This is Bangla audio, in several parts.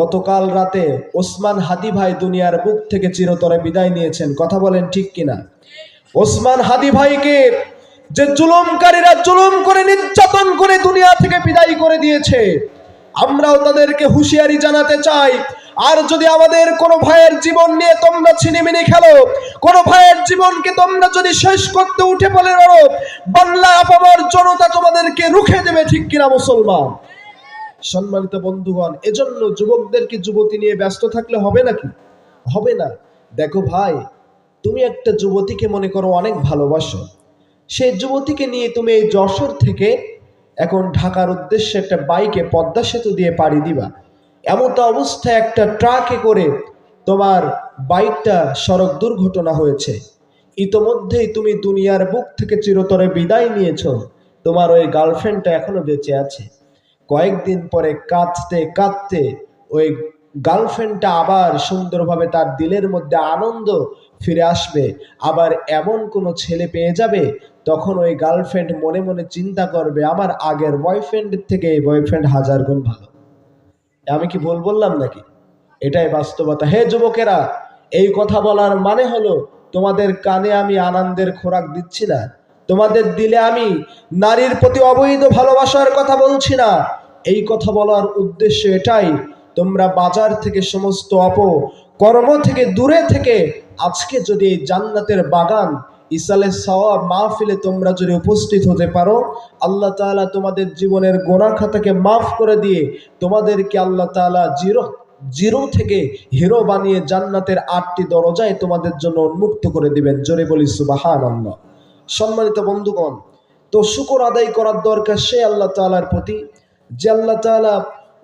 গতকাল রাতে ওসমান হাদি ভাই দুনিয়ার বুক থেকে চিরতরে বিদায় নিয়েছেন। কথা বলেন ঠিক কিনা? ওসমান হাদি ভাইকে যে জুলুমকারীরা জুলুম করে, নির্যাতন করে দুনিয়া থেকে বিদায় করে দিয়েছে, আমরাও তাদেরকে হুঁশিয়ারি জানাতে চাই। আর যদি আমাদের কোনো ভাইয়ের জীবন নিয়ে তোমরা ছিনিমিনি খেলো, কোনো ভাইয়ের জীবনকে তোমরা যদি শেষ করতে উঠে পড়ে বাংলা আপামার জনতা তোমাদেরকে রুখে দেবে ঠিক কিনা মুসলমান? সম্মানিত বন্ধুগণ, এজন্য যুবকদেরকে যুবতী নিয়ে ব্যস্ত থাকলে হবে নাকি? হবে না। দেখো ভাই, তুমি একটা যুবতীকে মনে করো অনেক ভালোবাসো। সেই যুবতীকে নিয়ে তুমি এই যশোর থেকে এখন ঢাকার উদ্দেশ্যে একটা বাইকে পদ্মা সেতু দিয়ে পাড়ি দিবা। এমন তো অবস্থায় একটা ট্রাকে করে তোমার বাইকটা সড়ক দুর্ঘটনা হয়েছে। ইতোমধ্যেই তুমি দুনিয়ার বুক থেকে চিরতরে বিদায় নিয়েছ। তোমার ওই গার্লফ্রেন্ডটা এখনও বেঁচে আছে। কয়েকদিন পরে কাঁদতে কাঁদতে ওই গার্লফ্রেন্ডটা আবার সুন্দরভাবে তার দিলের মধ্যে আনন্দ ফিরে আসবে। আবার এমন কোনো ছেলে পেয়ে যাবে? তখন ওই গার্লফ্রেন্ড মনে মনে চিন্তা করবে, আমার আগের বয়ফ্রেন্ডের থেকে এই বয়ফ্রেন্ড হাজার গুণ ভালো। আমি কি ভুল বললাম নাকি? এটাই বাস্তবতা। হে যুবকেরা, এই কথা বলার মানে হলো তোমাদের কানে আমি আনন্দের খোরাক দিচ্ছি না। তোমাদের দিলে আমি নারীর প্রতি অবৈধ ভালোবাসার কথা বলছি না। এই কথা বলার উদ্দেশ্য এটাই, তোমরা বাজার থেকে সমস্ত অপ, কর্ম থেকে দূরে থেকে আজকে যদি এই জান্নাতের বাগান ইসালে সওয়াব মাহফিলে তোমরা যদি উপস্থিত হতে পারো, আল্লাহ তাআলা তোমাদের জীবনের গোনা খাতাকে মাফ করে দিয়ে তোমাদেরকে আল্লাহ তাআলা জিরো জিরো থেকে হিরো বানিয়ে জান্নাতের আটটি দরজায় তোমাদের জন্য উন্মুক্ত করে দিবেন। জোরে বলি সুবাহান আল্লাহ সম্মানিত বন্ধুগণ, তো শুকর আদায় করার দরকার সে আল্লাহ তাআলার প্রতি যে আল্লাহ তাআলা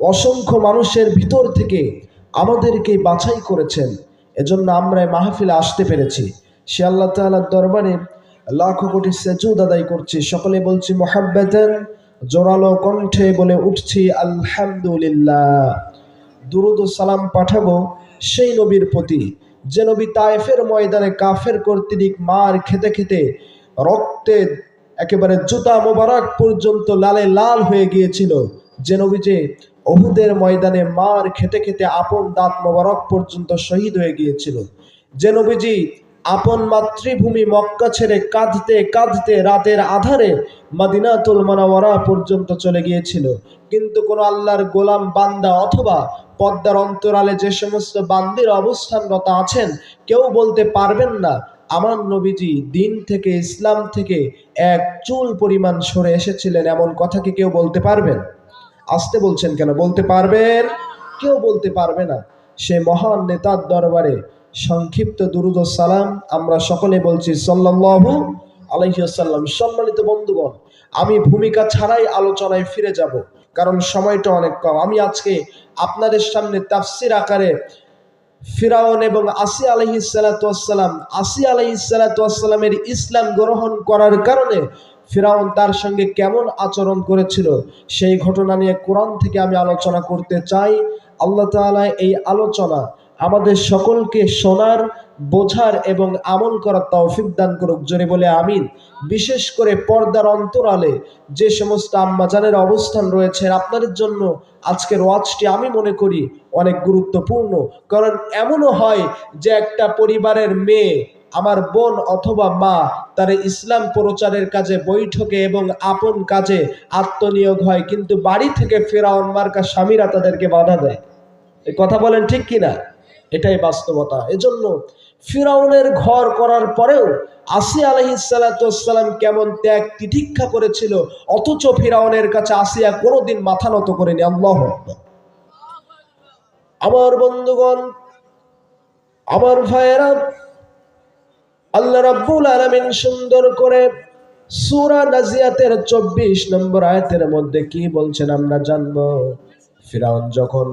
অসংখ্য মানুষের ভিতর থেকে আমাদেরকে বাছাই করেছেন। এজন্য আমরা মাহফিলে আসতে পেরেছি। সে আল্লাহ তাআলার দরবারে লাখো কোটি সেজুদ আদায় করছি। সকলে বলছি, মোহাব্বেতেন জোরালো কণ্ঠে বলে উঠছি, আলহামদুলিল্লাহ। দুরুদ সালাম পাঠাবো সেই নবীর প্রতি। যে নবী তায়েফের ময়দানে কাফের কর্তৃক মার খেতে খেতে রক্তে একেবারে জুতা মোবারক পর্যন্ত লালে লাল হয়ে গিয়েছিল। যে নবী যে অহুদের ময়দানে মার খেতে খেতে আপন দাঁত মোবারক পর্যন্ত শহীদ হয়ে গিয়েছিল। যে নবীজি আপন মাতৃভূমি মক্কা ছেড়ে কাঁদতে কাঁদতে রাতের আধারে মাদিনাতুল মানাওয়ারা পর্যন্ত চলে গিয়েছিল। কিন্তু কোন আল্লাহর গোলাম বান্দা অথবা পদ্মার অন্তরালে যে সমস্ত বান্দির অবস্থানরত আছেন, কেউ বলতে পারবেন না। আমার নবীজি দিন থেকে ইসলাম থেকে এক চুল পরিমাণ সরে এসেছিলেন, এমন কথা কি কেউ বলতে পারবেন? আসতে বলছেন কেন? বলতে পারবেন? কেউ বলতে পারবে না। সে মহান নেতার দরবারে সংক্ষিপ্ত দুরুদ সালাম আমরা সকলে বলছি, সাল্লাল্লাহু আলাইসাল্লাম সম্মানিত বন্ধুগণ, আমি ভূমিকা ছাড়াই আলোচনায় ফিরে যাব, কারণ সময়টা অনেক কম। আমি আজকে আপনাদের সামনে তাফসির আকারে ফিরাউন এবং আসি আলহি সালাতাম আসি আলহি সালাতামের ইসলাম গ্রহণ করার কারণে ফিরাউন তার সঙ্গে কেমন আচরণ করেছিল সেই ঘটনা নিয়ে কোরআন থেকে আমি আলোচনা করতে চাই। আল্লাহ তালা এই আলোচনা আমাদের সকলকে শোনার বোঝার এবং আমল করার তৌফিক দান করুক। জোরে বলে আমিন। বিশেষ করে পর্দার অন্তরালে যে সমস্ত আম্মাজানের অবস্থান রয়েছে আপনাদের জন্য আজকের ওয়াজটি আমি মনে করি অনেক গুরুত্বপূর্ণ। কারণ এমনও হয় যে একটা পরিবারের মেয়ে, আমার বোন অথবা মা, তার ইসলাম প্রচারের কাজে, বৈঠকে এবং আপন কাজে আত্মনিয়োগ হয়, কিন্তু বাড়ি থেকে ফেরাউন মার্কা স্বামীরা তাদেরকে বাধা দেয়। কথা বলেন ঠিক কিনা? এটাই বাস্তবতা। এজন্য ফিরাউনের ঘর করার পরেও আসি আলহিসাল্লাম কেমন ত্যাগ তিতিক্ষা করেছিল, অথচ ফিরাউনের কাছে আসিয়া কোনোদিন মাথা নত করেনি। আল্লাহ আমার বন্ধুগণ, আমার ভাইয়েরা, আল্লাহ রাব্বুল আলামিন সুন্দর করে সূরা নাজিয়াতের 24 নম্বর আয়াতের মধ্যে কি বলছেন আমরা জানব। ফিরাউন যখন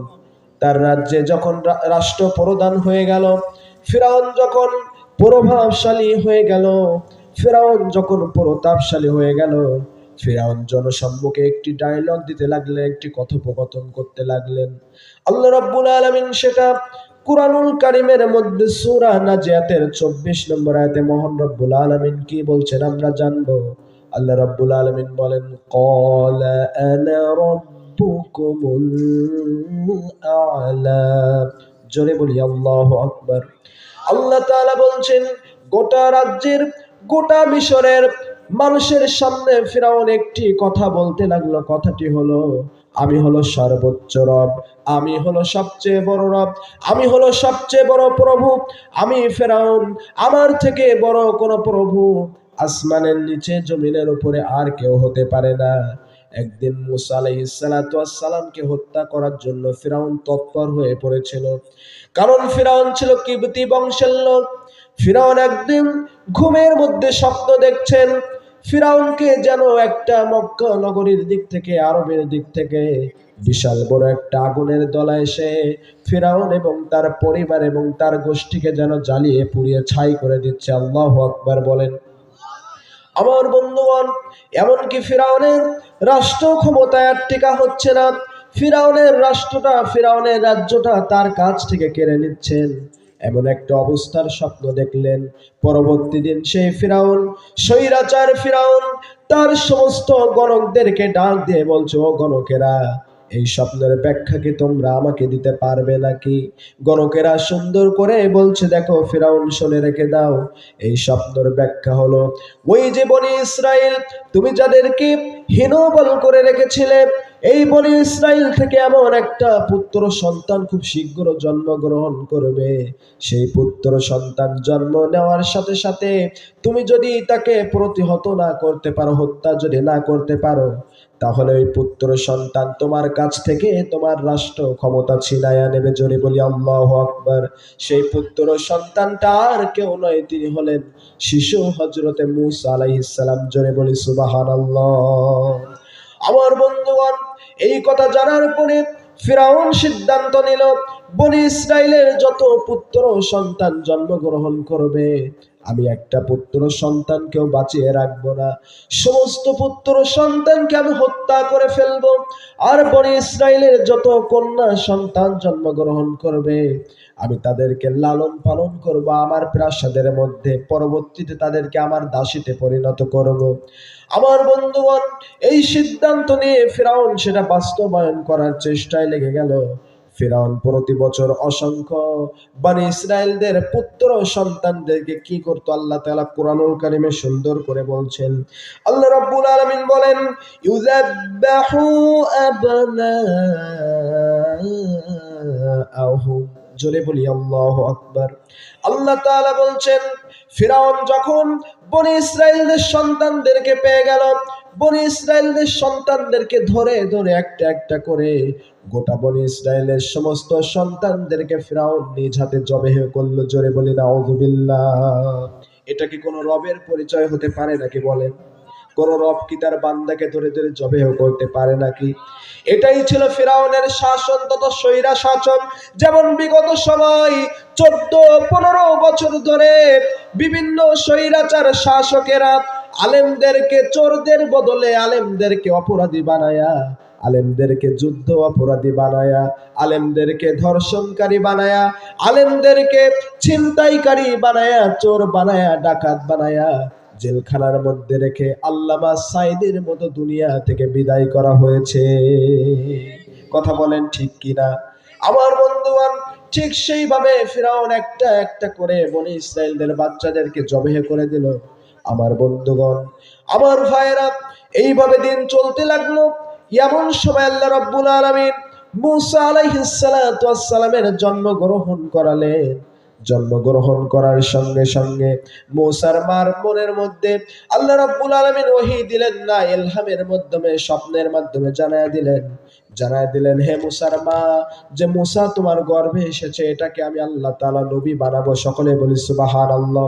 তার রাজ্যে যখন রাষ্ট্র প্রধান হয়ে গেল ফিরাউন যখন প্রভাবশালী হয়ে গেল, ফিরাউন যখন প্রতাপশালী হয়ে গেল, ফিরাউন জনসম্মুখে একটি ডায়লগ দিতে লাগলেন, একটি কথোপকথন করতে লাগলেন। আল্লাহ রাব্বুল আলামিন সেটা কুরআনুল কারিমের মধ্যে সূরা নাজিয়াতের 24 নম্বর আয়াতে মহান রব্বুল আলামিন কি বলছেন আমরা জানব। আল্লাহ রাব্বুল আলামিন বলেন, ক্বালা আনা রব্বুকুমুল আ'লা। জোরে বলি, আল্লাহ আকবর। আল্লাহ তাআলা বলছেন, গোটা রাজ্যের, গোটা মিশরের মানুষের সামনে ফিরাউন একটি কথা বলতে লাগল। কথাটি হলো, আমি হলো সর্বোচ্চ রব, আমি হলো সবচেয়ে বড় রব, আমি হলো সবচেয়ে বড় প্রভু, আমি ফেরাউন, আমার থেকে বড় কোনো প্রভু আসমানের নিচে, জমিনের উপরে আর কেউ হতে পারে না। একদিন মুসা আলাইসালামকে হত্যা করার জন্য ফিরাউন তৎপর হয়ে পড়েছিল। কারণ ফিরাউন ছিল কিবতি বংশের লোক। ফিরাউন একদিন ঘুমের মধ্যে স্বপ্ন দেখছেন, ফিরাউনকে যেন একটা মক্কা নগরীর দিক থেকে, আরবের দিক থেকে বিশাল বড় একটা আগুনের দলা এসে ফিরাউন এবং তার পরিবার এবং তার গোষ্ঠীকে যেন জ্বালিয়ে পুড়িয়ে ছাই করে দিচ্ছে। আল্লাহ আকবার বলেন। আমার বন্ধুগণ, এমনকি ফিরাউনের রাষ্ট্র ক্ষমতায় টিকা হচ্ছে না। ফিরাউনের রাষ্ট্রটা, ফিরাউনের রাজ্যটা তার কাছ থেকে কেড়ে নিচ্ছেন। এমন একটা অবস্থার স্বপ্ন দেখলেন পরবর্তী দিন সেই ফিরাউন, স্বৈরাচার ফিরাউন, তার সমস্ত গণকদেরকে ডাক দিয়ে বলছে, ও গণকেরা এই স্বপ্নের ব্যাখ্যা কি তোমরা আমাকে দিতে পারবে নাকি? গণকেরা সুন্দর করে বলছে, দেখো, ফিরাউন শুনে রেখে দাও। এই স্বপ্নের ব্যাখ্যা হলো, ওই যে বনি ইসরায়েল তুমি যাদেরকে হীনবল করে রেখেছিলে, এই বনি ইসরায়েল থেকে এমন একটা পুত্র সন্তান খুব শীঘ্র জন্মগ্রহণ করবে। সেই পুত্র সন্তান জন্ম নেওয়ার সাথে সাথে তুমি যদি তাকে প্রতিহত না করতে পারো, হত্যা যদি না করতে পারো তাহলে ওই পুত্র সন্তান তোমার কাছ থেকে তোমার রাষ্ট্র ক্ষমতা ছিনাইয়া নেবে জোরে বলি, আল্লাহ আকবার। সেই পুত্র সন্তানটা আর কেউ নয়, তিনি হলেন শিশু হজরতে মুসা আলাইহিসসালাম জোরে বলি সুবাহান আমার বন্ধুগণ, এই কথা জানার পরে ফিরাউন সিদ্ধান্ত নিল, বনি ইসরায়েলের যত পুত্র সন্তান জন্মগ্রহণ করবে আমি একটা পুত্র সন্তানকেও বাঁচিয়ে রাখব না। সমস্ত পুত্র সন্তানকে আমি হত্যা করে ফেলব। আর বনি ইসরায়েলের যত কন্যা সন্তান জন্মগ্রহণ করবে, আমি তাদেরকে লালন পালন করব। আমার প্রাসাদের মধ্যে পরবর্তীতে তাদেরকে আমার দাসীতে পরিণত করব। আমার বন্ধুগণ, এই সিদ্ধান্ত নিয়ে ফেরাউন সেটা বাস্তবায়ন করার চেষ্টায় লেগে গেল। ফেরাউন প্রতি বছর অসংখ্য বানি ইসরায়েলদের পুত্র সন্তানদেরকে কি করত? আল্লাহ তাআলা কোরআনুল কারিমে সুন্দর করে বলছেন, আল্লাহ রাব্বুল আলামিন বলেন, ইউযাব্বাহু আবনাআহুম জোরে বলি, আল্লাহু আকবার। আল্লাহ তাআলা বলছেন, ফিরাউন যখন বনি ইসরায়েলদের সন্তানদেরকে পেয়ে গেল, বনি ইসরায়েলদের সন্তানদেরকে ধরে ধরে একটা একটা করে গোটা বনি ইসরায়েলের সমস্ত সন্তানদেরকে ফিরাউন নিজ হাতে জবেহ করল। জোরে বলি না এটা কি কোনো রবের পরিচয় হতে পারে নাকি বলেন? কোন রব কি তার বান্দাকে ধরে ধরে জবেহ করতে পারে নাকি? এটাই ছিল ফেরাউনের শাসন তত স্বৈরা শাসন। যেমন বিগত সময় চোদ্দ, পনেরো বছর ধরে বিভিন্ন স্বৈরাচার শাসকেরা আলেমদেরকে চোরদের বদলে আলেমদেরকে অপরাধী বানায়া, আলেমদেরকে যুদ্ধ অপরাধী বানায়া, আলেমদেরকে ধর্ষণকারী বানায়া, আলেমদেরকে ছিনতাইকারী বানায়া, চোর বানায়া, ডাকাত বানায়া। জেলখানার মধ্যে রেখে আল্লামা সাইদের মতো দুনিয়া থেকে বিদায় করা হয়েছে। কথা বলেন ঠিক কিনা? আমার বন্ধুগণ, ঠিক সেইভাবে ফিরাউন একটা একটা করে বনি ইসরায়েলদের বাচ্চাদেরকে জবেহ করে দিল। আমার বন্ধুগণ, আমার ভাইয়েরা, এইভাবে দিন চলতে লাগল। এমন সময় আল্লাহ রব্বুল আলমিন মুসা আলাইহিসালামের জন্মগ্রহণ করালেন। জন্মগ্রহণ করার সঙ্গে সঙ্গে মৌসার মার মনের মধ্যে আল্লাহ রাব্বুল আলামিন ওহি দিলেন না এলহামের মাধ্যমে, স্বপ্নের মাধ্যমে জানায় দিলেন। জানায় দিলেন, হে মুসার মা, যে মুসা তোমার গর্ভে এসেছে, এটাকে আমি আল্লাহ তাআলা নবী বানাবো। সকলে বলি, সুবহানাল্লাহ।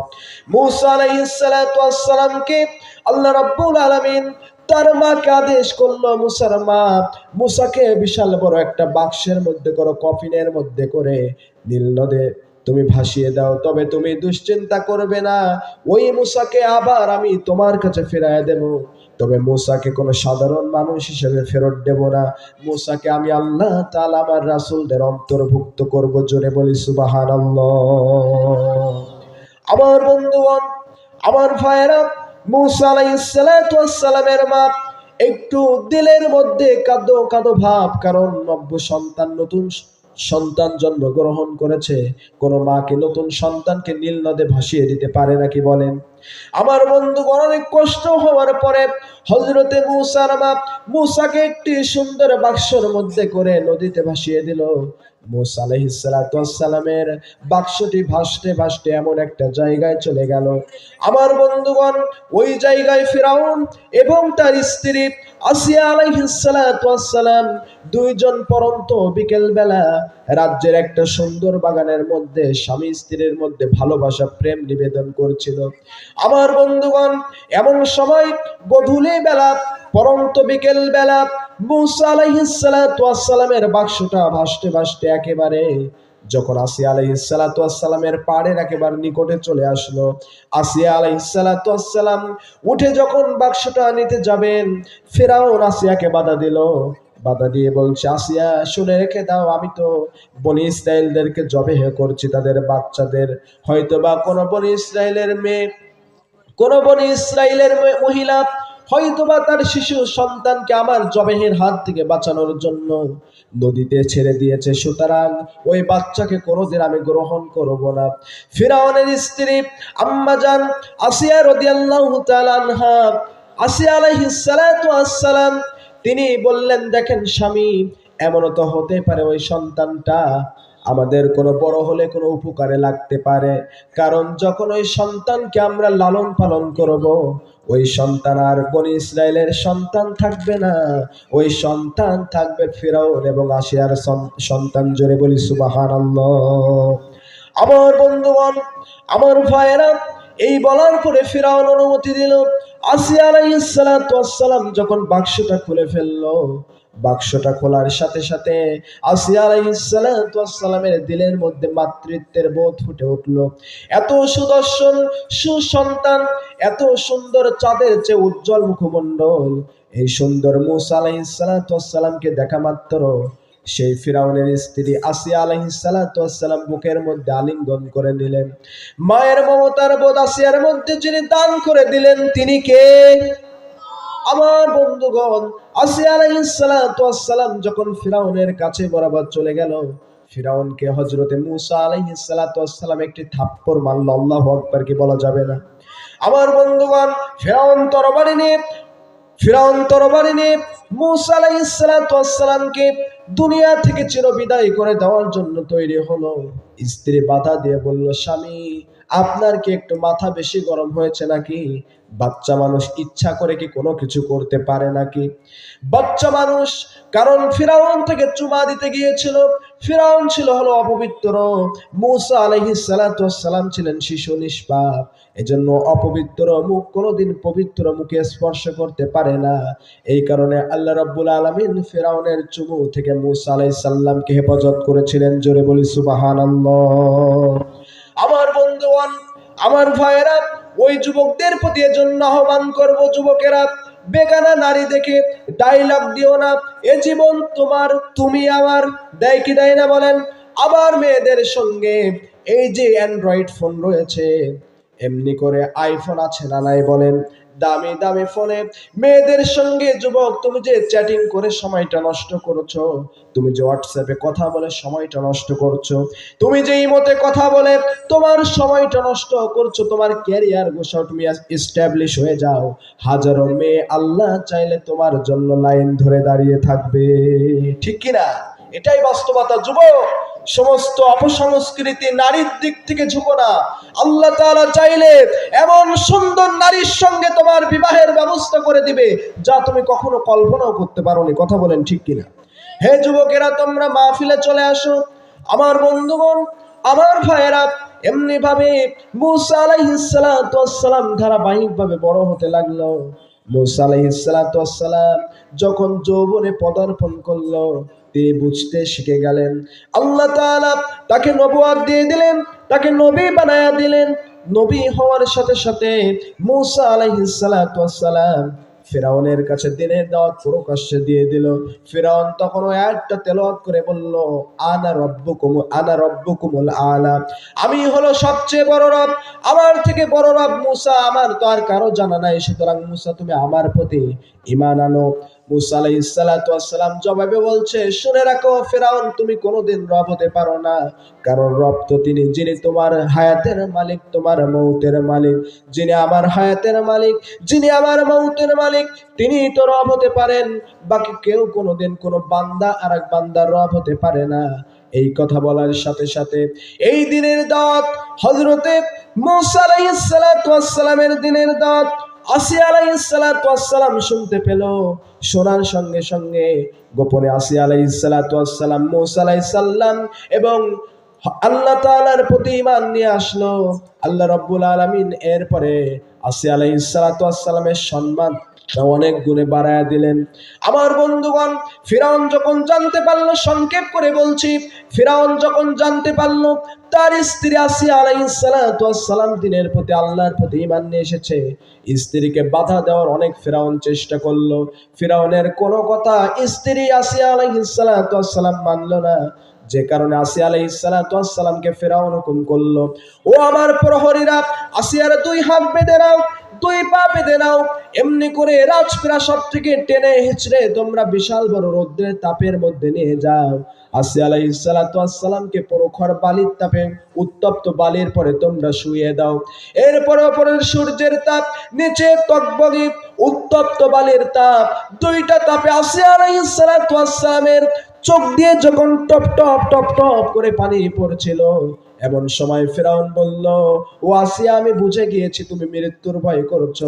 মুসা আলাইহিস সালামকে আল্লাহ রাব্বুল আলামিন তার মাকে আদেশ করল, মুসার মা, মুসাকে বিশাল বড় একটা বাক্সের মধ্যে করো, কফিনের মধ্যে করে নীল নদে তুমি ভাসিয়ে দাও, তবে তুমি দুশ্চিন্তা করবে না। ওই মুসাকে আবার আমি তোমার কাছে ফেরায় দেব। তবে মুসাকে কোনো সাধারণ মানুষ হিসেবে ফেরত দেব না। মুসাকে আমি আল্লাহ তাআলা আমার রাসূলদের অন্তর্ভুক্ত করব, জোরে বলি সুবহানাল্লাহ। আমার বন্ধুগণ, আমার ভাইয়েরা, মুসা আলাইহিস সালাতু ওয়াস সালামের মা, একটু দিলের মধ্যে কাঁদো কাঁদো ভাব, কারণ নব্য সন্তান নতুন সন্তান জন্মগ্রহণ করেছে, কোনো মাকে নতুন সন্তানকে নীল নদে ভাসিয়ে দিতে পারে নাকি বলেন? আমার বন্ধুগণ অনেক কষ্ট হওয়ার পরে হজরতে মুসার মা মুসাকে একটি সুন্দর বাক্সর মধ্যে করে নদীতে ভাসিয়ে দিল। মুসা আলহিসালামের বাক্সটি ভাসতে ভাসতে এমন একটা জায়গায় চলে গেল। আমার বন্ধুগণ, ওই জায়গায় ফেরাউন এবং তার স্ত্রী আসিয়া দুইজন পরন্ত বিকেল বেলা রাজ্যের একটা সুন্দর বাগানের মধ্যে স্বামী স্ত্রীর মধ্যে ভালোবাসা, প্রেম নিবেদন করছিল। আমার বন্ধুগণ, এমন সময় গধূলি বেলা, পরন্ত বিকেল বেলা মুসা আলাইহিসালামের বাক্সটা ভাসতে ভাসতে একেবারে যখন আসিয়া আলাইহিসালামের পাড়ের একেবারে নিকটে চলে আসলো। আসিয়া আলাইহিসালাম উঠে যখন বাক্সটা নিতে যাবেন, ফেরাউন আসিয়াকে বাধা দিল। বাধা দিয়ে বলছে, আসিয়া, শুনে রেখে দাও, আমি তো বনি ইসরায়েলদেরকে জবেহে করছি, তাদের বাচ্চাদের। হয়তো বা কোনো বনি ইসরায়েলের মেয়ে, কোন বনি ইসরায়েলের মহিলা হয়তোবা তার শিশু সন্তানকে আমার জবেহের হাত থেকে বাঁচানোর জন্য নদীতে ছেড়ে দিয়েছে। সুতরাং ওই বাচ্চাকে কোনোদিন আমি গ্রহণ করব না। ফিরাউনের স্ত্রী আম্মাজান আসিয়া রদিয়াল্লাহু তাআলা আনহা আসিয়া আলাইহিস সালাতু আসসালাম তিনি বললেন, দেখেন স্বামী, এমনও তো হতে পারে ওই সন্তানটা আমাদের কোনো বড় হলে কোনো উপকারে লাগতে পারে। কারণ যখন ওই সন্তানকে আমরা লালন পালন করব, ওই সন্তান আর বনি ইসরায়েলের সন্তান থাকবে না। ওই সন্তান থাকবে ফেরাউন এবং আসিয়ার সন্তান জোরে বলি সুবাহান আমার বন্ধুগণ, আমার ভাইয়েরা, এই বলার পরে ফেরাউন অনুমতি দিল। আসিয়া আলাইসালাম যখন বাক্সটা খুলে ফেলল বাক্সটা খোলার সাথে সাথে আসিয়া আলাইসালামের দিলের মধ্যে মাতৃত্বের বোধ ফুটে উঠল। এত সুদর্শন, সুসন্তান, এত সুন্দর চাঁদের চেয়ে উজ্জ্বল মুখমণ্ডল, এই সুন্দর মুসা আলাইসালামকে দেখা মাত্র। সেই ফিরাউনের স্ত্রী আসিয়া আলাইসালাম বুকের মধ্যে আলিঙ্গন করে নিলেন। মায়ের মমতার বোধ আসিয়ার মধ্যে যিনি দান করে দিলেন, তিনি কে? আমার বন্ধুগণ আসিয়া আলাইসালাম যখন ফিরাউনের কাছে বরাবর চলে গেল, ফিরাউনকে হজরতে মুসা আলাইসালাম একটি থাপ্পর মারল। আল্লাহ আকবার, কি বলা যাবে না। আমার বন্ধুগণ, ফিরাউন তরবারি নিয়ে, ফিরাউন তরবারি নিয়ে মুসা আলাইসালামকে দুনিয়া থেকে চিরবিদায় করে দেওয়ার জন্য তৈরি হলো। স্ত্রী বাধা দিয়ে বলল, স্বামী আপনার কি একটু মাথা বেশি গরম হয়েছে নাকি? বাচ্চা মানুষ ইচ্ছা করে কি কোনো কিছু করতে পারে নাকি? বাচ্চা মানুষ, কারণ ফিরাউন থেকে চুমা দিতে গিয়েছিল। ফিরাউন ছিল হলো অপবিত্র। মুসা আলহি সালাম ছিলেন শিশু নিষ্পাপ। এজন্য অপবিত্র মুখ কোনোদিন পবিত্র মুখে স্পর্শ করতে পারে না। এই কারণে আল্লাহ রাব্বুল আলামিন ফিরাউনের চুমু থেকে মুসা আলাইহিস সালামকে হেফাজত করেছিলেন। জোরে বলি সুবহানাল্লাহ। আমার বন্ধুগণ, আমার ভাইয়েরা, ওই যুবকদের প্রতি এজন্য আহ্বান করব যুবকেরা, বেগানা নারী দেখে ডাইলগ দিও না। এ জীবন তোমার, তুমি আমার। দেয় কি দেয় না বলেন? আবার মেয়েদের সঙ্গে এই যে অ্যান্ড্রয়েড ফোন রয়েছে, এমনি করে আইফোন আছে না নাই বলেন? দামি দামি ফোনে মেয়েদের সঙ্গে যুবক, তুমি যে চ্যাটিং করে সময়টা নষ্ট করছ, তুমি যে হোয়াটসঅ্যাপে কথা বলে সময়টা নষ্ট করছ, তুমি যে ইমোতে কথা বলে তোমার সময়টা নষ্ট করছ, তোমার ক্যারিয়ার গোসাও তুমি এস্টাবলিশ হয়ে যাও। হাজারো মেয়ে আল্লাহ চাইলে তোমার জন্য লাইন ধরে দাঁড়িয়ে থাকবে। ঠিক কিনা? এটাই বাস্তবতা, যুবক! সমস্ত অপসংস্কৃতি নারীর দিক থেকে ঝুঁকো না। আল্লাহ চাইলে এমন সুন্দর নারীর সঙ্গে তোমার বিবাহের ব্যবস্থা করে দিবে, যা তুমি কখনো কল্পনাও করতে পারোনি। কথা বলেন ঠিক কিনা? হে যুবকেরা, তোমরা মাহফিলে চলে আসো। আমার বন্ধুগণ, আমার ভাইয়েরা এমনি ভাবে মুসা আলাইহিসসালাম ধারাবাহিক ভাবে বড় হতে লাগল। মুসা আলাইহিসসালাম যখন যৌবনে পদার্পণ করল তিনি বুঝতে শিখে গেলেন। আল্লাহ তাকে নবুয়াত দিয়ে দিলেন, তাকে নবী বানায়া দিলেন। নবী হওয়ার সাথে সাথে মুসা আলাইহিসসালাম ফেরাউনের কাছে দিনের দাওয়াত প্রকাশ্যে দিয়ে দিল। ফেরাউন তখন ওই আয়াতটা তেলাওয়াত করে বলল, আনা রব্বুকুম, আনা রব্বুকুমুল আলা। আমি হলো সবচেয়ে বড় রব, আমার থেকে বড় রব মুসা, আমার তো আর কারও জানা নাই। সুতরাং মুসা, তুমি আমার প্রতি ইমান আনো। মুসা জবাবে বলছে, শুনে রাখো, ফেরাউন, তুমি কোনোদিন রব হতে পারো না। কারণ রব তো তিনি, যিনি তোমার হায়াতের মালিক, তোমার মৌতের মালিক। যিনি আমার হায়াতের মালিক, যিনি আমার মৌতের মালিক, তিনি তো রব হতে পারেন। বাকি কেউ কোনোদিন কোনো বান্দা আর এক বান্দার রব হতে পারে না। এই কথা বলার সাথে সাথে এই দিনের দাঁত হজরতে মুসা আলাইহিস সালামের দিনের দাঁত আসিয়া আলাইহিস সালাম শুনতে পেল। শোনার সঙ্গে সঙ্গে গোপনে আসিয়া আলাইহিস সালাতু ওয়াস সালাম মুসা আলাইহিস সালাম এবং আল্লাহ তাআলার প্রতি ঈমান নিয়ে আসলো। আল্লাহ রাব্বুল আলামিন এরপরে আসিয়া আলাইহিস সালাতু ওয়াস সালামের সম্মান অনেক গুণে বাড়ায়া দিলেন। আমার বন্ধুগণ, ফিরাউন যখন জানতে পারল, সংক্ষেপ করে বলছি, ফিরাউন যখন জানতে পারল, তার স্ত্রী আসি আলাইহিস সালাতু সালাম দিনের প্রতি আল্লাহর প্রতি ইমান নিয়ে এসেছে। স্ত্রীকে বাধা দেওয়ার অনেক ফেরাউন চেষ্টা করল। ফিরাউনের কোনো কথা স্ত্রী আসিয়া আলাইহিস সালাতু ওয়াস সালাম মানলো না। যে কারণে আসিয়া আলাইহিস সালাতু ওয়াস ফেরাউন হুকুম করল। ও আমার প্রহরীরা, আসিয়ার দুই হাত বেঁধে নাও, দুই পা বেঁধে নাও। এমনি করে রাজপ্রাসাদ থেকে টেনে হেঁচড়ে তোমরা বিশাল বড় রৌদ্রের তাপের মধ্যে নিয়ে যাও। উত্তপ্ত বালির পরে তোমরা শুয়ে দাও। সূর্যের তাপ উত্তপ্ত বালির তাপ, দুইটা তাপে আসিয়া আলাইহিস সালাতু ওয়াস সালামের চোখ দিয়ে যখন টপ টপ টপ টপ করে পানি পড়ছিল, এমন সময় ফেরাউন বলল, ও আসিয়া, আমি বুঝে গিয়েছি, তুমি মৃত্যুর ভয় করছ।